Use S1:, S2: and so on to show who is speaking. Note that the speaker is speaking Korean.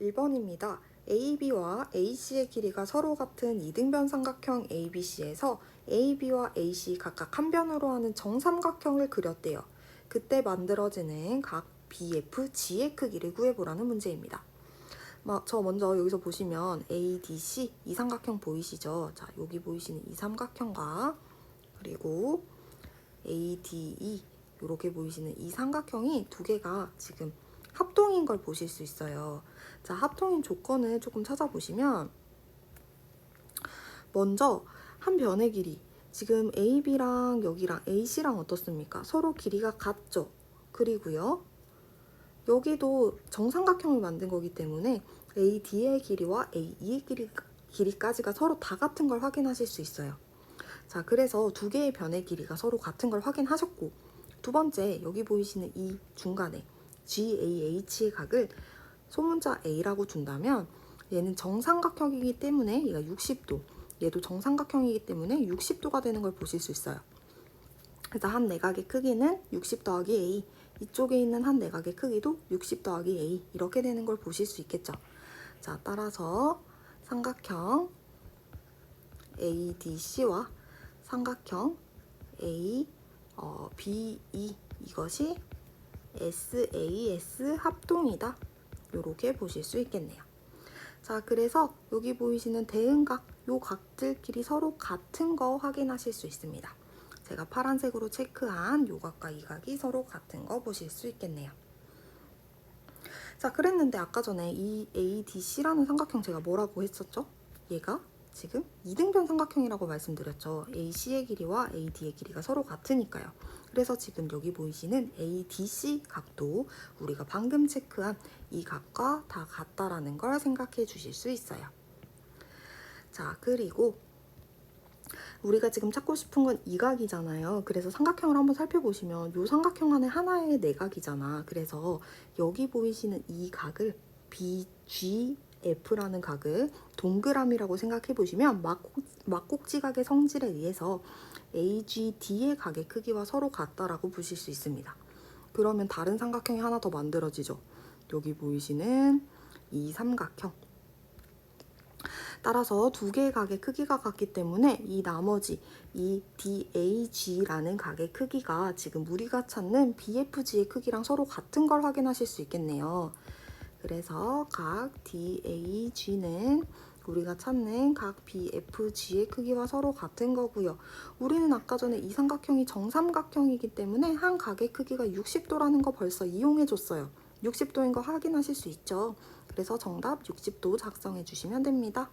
S1: 1번입니다. AB와 AC의 길이가 서로 같은 이등변 삼각형 ABC에서 AB와 AC 각각 한 변으로 하는 정삼각형을 그렸대요. 그때 만들어지는 각 BF, G의 크기를 구해보라는 문제입니다. 마- 저 먼저 여기서 보시면 ADC 이 삼각형 보이시죠? 자, 여기 보이시는 이 삼각형과 그리고 ADE 이렇게 보이시는 이 삼각형이 두 개가 지금 합동인 걸 보실 수 있어요. 자, 합동인 조건을 조금 찾아보시면 먼저 한 변의 길이 지금 AB랑 여기랑 AC랑 어떻습니까? 서로 길이가 같죠. 그리고요. 여기도 정삼각형을 만든 거기 때문에 AD의 길이와 AE의 길이, 길이까지가 서로 다 같은 걸 확인하실 수 있어요. 자, 그래서 두 개의 변의 길이가 서로 같은 걸 확인하셨고 두 번째 여기 보이시는 이 중간에 GAH의 각을 소문자 A라고 둔다면 얘는 정삼각형이기 때문에 얘가 60도 얘도 정삼각형이기 때문에 60도가 되는 걸 보실 수 있어요. 그래서 한 내각의 크기는 60 더하기 A 이쪽에 있는 한 내각의 크기도 60 더하기 A 이렇게 되는 걸 보실 수 있겠죠. 자 따라서 삼각형 ADC와 삼각형 A 어, BE 이것이 SAS 합동이다. 이렇게 보실 수 있겠네요. 자, 그래서 여기 보이시는 대응각, 요 각들끼리 서로 같은 거 확인하실 수 있습니다. 제가 파란색으로 체크한 요 각과 이 각이 서로 같은 거 보실 수 있겠네요. 자, 그랬는데 아까 전에 이 ADC라는 삼각형 제가 뭐라고 했었죠? 얘가 지금 이등변 삼각형이라고 말씀드렸죠. AC의 길이와 AD의 길이가 서로 같으니까요. 그래서 지금 여기 보이시는 ADC 각도 우리가 방금 체크한 이 각과 다 같다라는 걸 생각해 주실 수 있어요. 자, 그리고 우리가 지금 찾고 싶은 건 이 각이잖아요. 그래서 삼각형을 한번 살펴보시면 이 삼각형 안에 하나의 내각이잖아. 그래서 여기 보이시는 이 각을 BGF라는 각을 동그라미라고 생각해 보시면 막곡, 막곡지각의 성질에 의해서 AGD의 각의 크기와 서로 같다라고 보실 수 있습니다. 그러면 다른 삼각형이 하나 더 만들어지죠. 여기 보이시는 이 삼각형. 따라서 두 개의 각의 크기가 같기 때문에 이 나머지 이 DAG라는 각의 크기가 지금 우리가 찾는 BFG의 크기랑 서로 같은 걸 확인하실 수 있겠네요. 그래서 각 DAG는 우리가 찾는 각 BFG의 크기와 서로 같은 거고요. 우리는 아까 전에 이 삼각형이 정삼각형이기 때문에 한 각의 크기가 60도라는 거 벌써 이용해 줬어요. 60도인 거 확인하실 수 있죠. 그래서 정답 60도 작성해 주시면 됩니다.